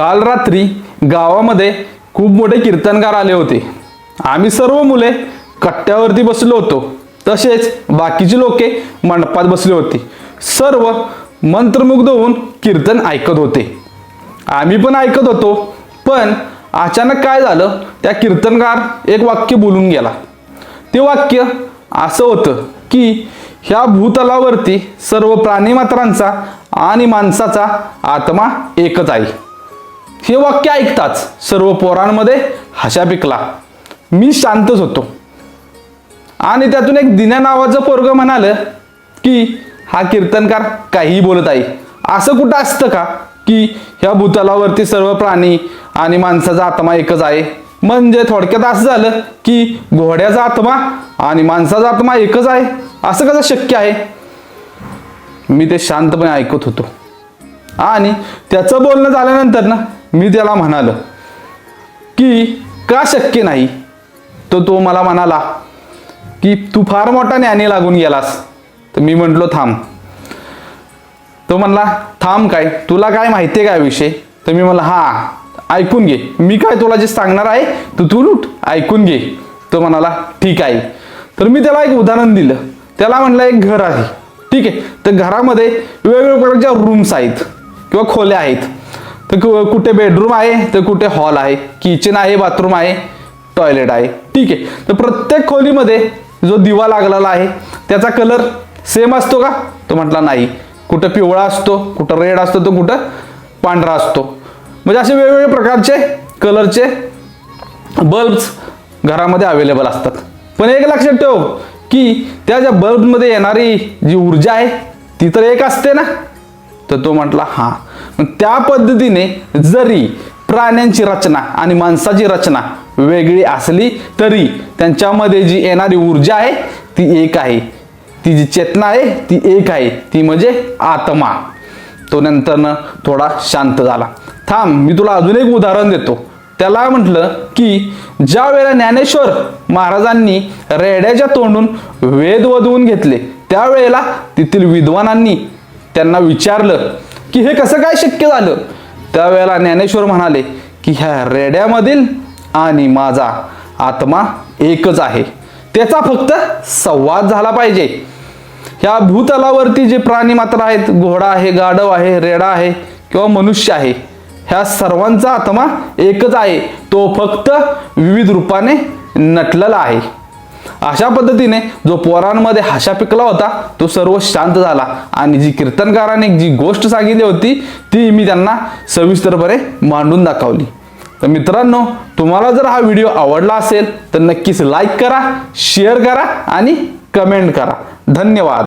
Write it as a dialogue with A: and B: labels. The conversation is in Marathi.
A: काल रात्री गावामध्ये खूप मोठे कीर्तनकार आले होते. आम्ही सर्व मुले कट्ट्यावरती बसलो होतो. तसेच बाकीची लोके मंडपात बसली होती. सर्व मंत्रमुग्ध होऊन कीर्तन ऐकत होते. आम्ही पण ऐकत होतो. पण अचानक काय झालं? त्या कीर्तनकार एक वाक्य बोलून गेला. ते वाक्य असं होतं की ह्या भूतलावरती सर्व प्राणीमात्रांचा आणि माणसाचा आत्मा एकच आहे. हे वाक्य ऐकताच सर्व पोरांमध्ये हशा पिकला. मी शांतच होतो. आणि त्यातून एक दिन्या नावाचं पोरग म्हणालं की हा कीर्तनकार काहीही बोलत आहे असं कुठं असतं का की ह्या भूतलावरती सर्व प्राणी आणि माणसाचा आत्मा एकच आहे? म्हणजे थोडक्यात असं झालं की घोड्याचा आत्मा आणि माणसाचा आत्मा एकच आहे. असं कसं शक्य आहे? मी ते शांतपणे ऐकत होतो. आणि त्याचं बोलणं झाल्यानंतर ना मी त्याला म्हणालो की का शक्य नाही? तर तो मला म्हणाला की तू फार मोठा ज्ञानी लागून गेलास. तर मी म्हटलो थांब. तो म्हणला थांब काय? तुला काय माहिती आहे काय विषय? तर मी म्हणला हा ऐकून घे. मी काय तुला जे सांगणार आहे तू तू लूट ऐकून घे. तो म्हणाला ठीक आहे. तर मी त्याला एक उदाहरण दिलं. त्याला म्हणलं एक घर आहे. ठीक आहे. तर घरामध्ये वेगवेगळ्या प्रकारच्या रूम्स आहेत किंवा खोल्या आहेत. तर कु- कुठे बेडरूम आहे तर कुठे हॉल आहे किचन आहे बाथरूम आहे टॉयलेट आहे. ठीक आहे. तर प्रत्येक खोलीमध्ये जो दिवा लागलेला आहे त्याचा कलर सेम असतो का? तो म्हटला नाही. कुठं पिवळा असतो कुठं रेड असतो तो कुठं पांढरा असतो. म्हणजे असे वेगवेगळे प्रकारचे कलरचे बल्ब्स घरामध्ये अवेलेबल असतात. पण एक लक्षात ठेव की त्या ज्या बल्बमध्ये येणारी जी ऊर्जा आहे ती तर एक असते ना? तर तो म्हटला हां. त्या पद्धतीने जरी प्राण्यांची रचना आणि माणसाची रचना वेगळी असली तरी त्यांच्यामध्ये जी येणारी ऊर्जा आहे ती एक आहे. ती जी चेतना आहे ती एक आहे. ती म्हणजे आत्मा. तो नंतरनं थोडा शांत झाला. थांब मी तुला अजून एक उदाहरण देतो. त्याला म्हटलं की ज्या वेळेला ज्ञानेश्वर महाराजांनी रेड्याच्या तोंडून वेद वधवून घेतले त्यावेळेला तेथील विद्वानांनी त्यांना विचारलं की हे कसं काय शक्य झालं? त्यावेळेला ज्ञानेश्वर म्हणाले की ह्या रेड्यामधील आणि माझा आत्मा एकच आहे. त्याचा फक्त संवाद झाला पाहिजे. ह्या भूतलावरती जे प्राणी मात्र आहेत घोडा आहे गाढव आहे रेडा आहे किंवा मनुष्य आहे ह्या सर्वांचा आत्मा एकच आहे. तो फक्त विविध रूपाने नटलेला आहे. अशा पद्धतीने जो पोरांमध्ये हशा पिकला होता तो सर्व शांत झाला. आणि जी कीर्तनकाराने जी गोष्ट सांगितली होती ती मी त्यांना सविस्तरपणे मांडून दाखवली. तर मित्रांनो तुम्हाला जर हा व्हिडिओ आवडला असेल तर नक्कीच लाईक करा शेअर करा आणि कमेंट करा. धन्यवाद.